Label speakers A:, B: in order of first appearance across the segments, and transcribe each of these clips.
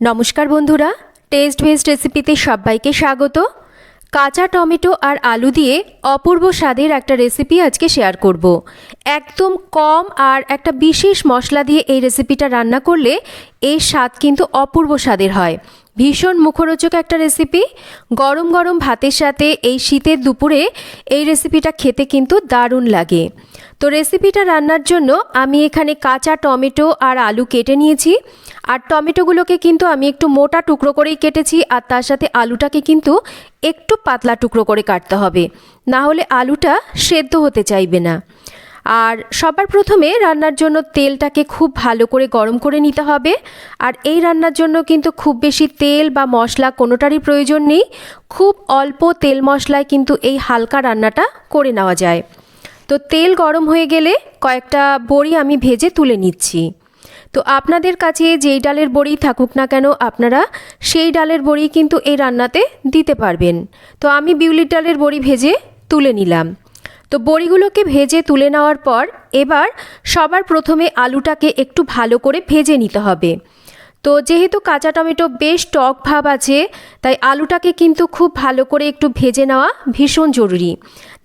A: নমস্কার বন্ধুরা test best রেসিপিতে সবাইকে স্বাগত। কাঁচা টমেটো আর আলু দিয়ে অপূর্ব স্বাদের একটা রেসিপি আজকে শেয়ার করব। একদম কম আর একটা বিশেষ মশলা দিয়ে এই রেসিপিটা রান্না করলে এর স্বাদ কিন্তু অপূর্ব স্বাদের হয়। ভীষণ মুখরোচক একটা রেসিপি গরম গরম ভাতের সাথে এই শীতের দুপুরে এই রেসিপিটা খেতে কিন্তু দারুণ লাগে। তো রেসিপিটা রান্নার জন্য আমি এখানে কাঁচা টমেটো আর আলু কেটে নিয়েছি। আর টমেটোগুলোকে কিন্তু আমি একটু মোটা টুকরো করেই কেটেছি, আর তার সাথে আলুটাকে কিন্তু একটু পাতলা টুকরো করে কাটতে হবে। না হলে আলুটা সেদ্ধ হতে চাইবে না। আর সবার প্রথমে রান্নার জন্য তেলটাকে খুব ভালো করে গরম করে নিতে হবে। আর এই রান্নার জন্য কিন্তু খুব বেশি তেল বা মশলা কোনোটারই প্রয়োজন নেই। খুব অল্প তেল মশলায় কিন্তু এই হালকা রান্নাটা করে নেওয়া যায়। তো তেল গরম হয়ে গেলে কয়েকটা বড়ি আমি ভেজে তুলে নিচ্ছি। তো আপনাদের কাছে যেই ডালের বড়ি থাকুক না কেন আপনারা সেই ডালের বড়ি কিন্তু এই রান্নাতে দিতে পারবেন। তো আমি বিউলির ডালের বড়ি ভেজে তুলে নিলাম। তো বড়িগুলোকে ভেজে তুলে নেওয়ার পর এবার সবার প্রথমে আলুটাকে একটু ভালো করে ভেজে নিতে হবে। তো যেহেতু কাঁচা টমেটো বেশ টক ভাব আছে, তাই আলুটাকে কিন্তু খুব ভালো করে একটু ভেজে নেওয়া ভীষণ জরুরি।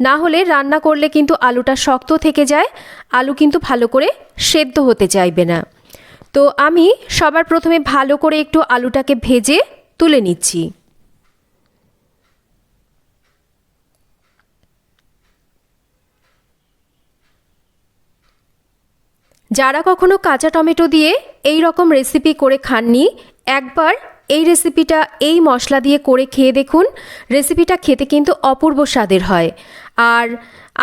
A: না হলে রান্না করলে কিন্তু আলুটা শক্ত থেকে যায়, আলু কিন্তু ভালো করে সেদ্ধ হতে চাইবে না। তো আমি সবার প্রথমে ভালো করে একটু আলুটাকে ভেজে তুলে নিচ্ছি। যারা কখনো কাঁচা টমেটো দিয়ে এই রকম রেসিপি করে খাননি, একবার এই রেসিপিটা এই মশলা দিয়ে করে খেয়ে দেখুন। রেসিপিটা খেতে কিন্তু অপূর্ব স্বাদের হয়। আর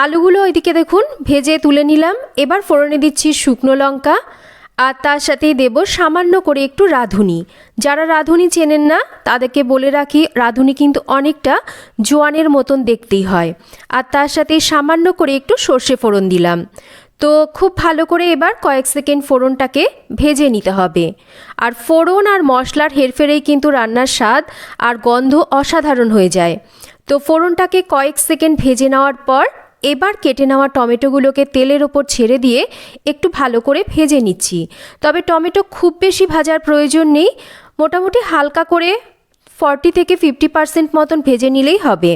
A: আলুগুলো ওইদিকে দেখুন, ভেজে তুলে নিলাম। এবার ফোড়নে দিচ্ছি শুকনো লঙ্কা। আর তার সাথেই দেব সামান্য করে একটু রাঁধুনি। যারা রাঁধুনি চেনেন না, তাদেরকে বলে রাখি, রাঁধুনি কিন্তু অনেকটা জোয়ানের মতন দেখতেই হয়। আর তার সাথে সামান্য করে একটু সর্ষে ফোড়ন দিলাম। তো খুব ভালো করে এবার কয়েক সেকেন্ড ফোড়নটাকে ভেজে নিতে হবে। আর ফোড়ন আর মশলার হেরফেরেই কিন্তু রান্নার স্বাদ আর গন্ধ অসাধারণ হয়ে যায়। তো ফোড়নটাকে কয়েক সেকেন্ড ভেজে নেওয়ার পর এবার কেটে নেওয়া টমেটোগুলোকে তেলের ওপর ছেড়ে দিয়ে একটু ভালো করে ভেজে নিচ্ছি। তবে টমেটো খুব বেশি ভাজার প্রয়োজন নেই। মোটামুটি হালকা করে ফর্টি থেকে ফিফটি পার্সেন্ট মতন ভেজে নিলেই হবে।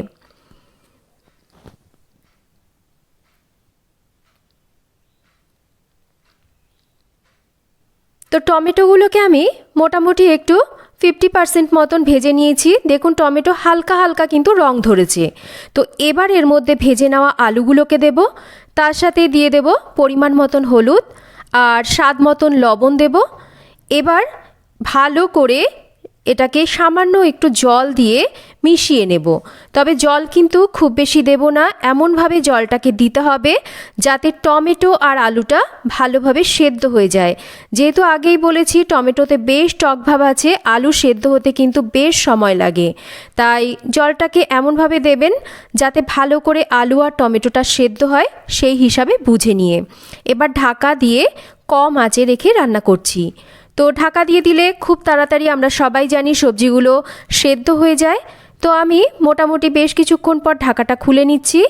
A: তো টমেটোগুলোকে আমি মোটামুটি একটু ফিফটি পার্সেন্ট মতন ভেজে নিয়েছি। দেখুন, টমেটো হালকা হালকা কিন্তু রং ধরেছে। তো এবার এর মধ্যে ভেজে নেওয়া আলুগুলোকে দেব। তার সাথে দিয়ে দেব পরিমাণ মতন হলুদ আর স্বাদ মতন লবণ দেব। এবার ভালো করে এটাকে সামান্য একটু জল দিয়ে মিশিয়ে নেব। তবে জল কিন্তু খুব বেশি দেব না, এমনভাবে জলটাকে দিতে হবে যাতে টমেটো আর আলুটা ভালোভাবে সেদ্ধ হয়ে যায়। যেহেতু আগেই বলেছি টমেটোতে বেশ টকভাব আছে, আলু সেদ্ধ হতে কিন্তু বেশ সময় লাগে। তাই জলটাকে এমনভাবে দেবেন যাতে ভালো করে আলু আর টমেটোটা সেদ্ধ হয় সেই হিসাবে বুঝে নিয়ে। এবার ঢাকা দিয়ে কম আঁচে রেখে রান্না করছি। তো ঢাকা দিয়ে দিলে খুব তাড়াতাড়ি আমরা সবাই জানি সবজিগুলো সেদ্ধ হয়ে যায়। তো আমি মোটামুটি বেশ কিছুক্ষণ পর ঢাকাটা খুলে নিচ্ছি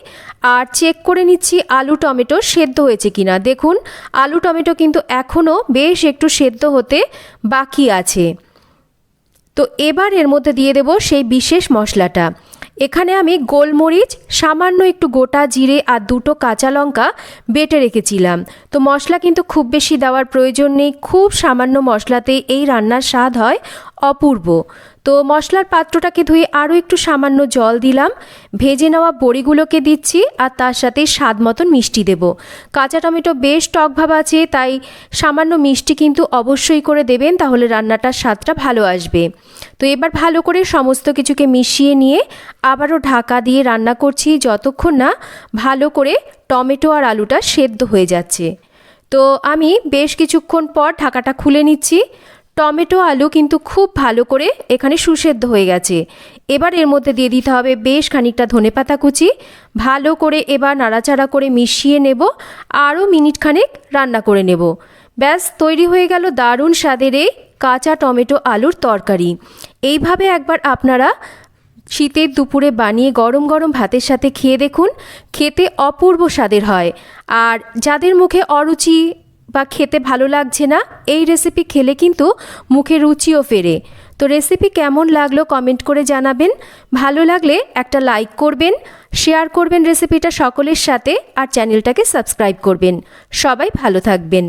A: আর চেক করে নিচ্ছি আলু, টমেটো সেদ্ধ হয়েছে কিনা। দেখুন, আলু, টমেটো কিন্তু এখনও বেশ একটু সেদ্ধ হতে বাকি আছে। তো এবার এর মধ্যে দিয়ে দেব সেই বিশেষ মশলাটা। এখানে আমি গোলমরিচ, সামান্য একটু গোটা জিরে আর দুটো কাঁচা লঙ্কা বেটে রেখেছিলাম। তো মশলা কিন্তু খুব বেশি দেওয়ার প্রয়োজন নেই। খুব সামান্য মশলাতেই এই রান্নার স্বাদ হয়। অপূর্ব। তো মশলার পাত্রটাকে ধুয়ে আরও একটু সামান্য জল দিলাম। ভেজে নেওয়া বড়িগুলোকে দিচ্ছি আর তার সাথে স্বাদ মতন মিষ্টি দেব। কাঁচা টমেটো বেশ টকভাব আছে, তাই সামান্য মিষ্টি কিন্তু অবশ্যই করে দেবেন, তাহলে রান্নাটার স্বাদটা ভালো আসবে। তো এবার ভালো করে সমস্ত কিছুকে মিশিয়ে নিয়ে আবারও ঢাকা দিয়ে রান্না করছি, যতক্ষণ না ভালো করে টমেটো আর আলুটা সেদ্ধ হয়ে যাচ্ছে। তো আমি বেশ কিছুক্ষণ পর ঢাকাটা খুলে নিচ্ছি। টমেটো আলু কিন্তু খুব ভালো করে এখানে সুসেদ্ধ হয়ে গেছে। এবার এর মধ্যে দিয়ে দিতে হবে বেশ খানিকটা ধনেপাতা কুচি। ভালো করে এবার নাড়াচাড়া করে মিশিয়ে নেব। আরও মিনিট খানেক রান্না করে নেব। ব্যাস, তৈরি হয়ে গেল দারুণ স্বাদের এই কাঁচা টমেটো আলুর তরকারি। এইভাবে একবার আপনারা শীতের দুপুরে বানিয়ে গরম গরম ভাতের সাথে খেয়ে দেখুন, খেতে অপূর্ব স্বাদের হয়। আর যাদের মুখে অরুচি বা খেতে ভালো লাগছে না, এই রেসিপি খেলে কিন্তু মুখে রুচিও ফেরে। তো রেসিপি কেমন লাগল কমেন্ট করে জানাবেন। ভালো লাগলে একটা লাইক করবেন শেয়ার করবেন রেসিপিটা সকলের সাথে, আর চ্যানেলটাকে সাবস্ক্রাইব করবেন। সবাই ভালো থাকবেন।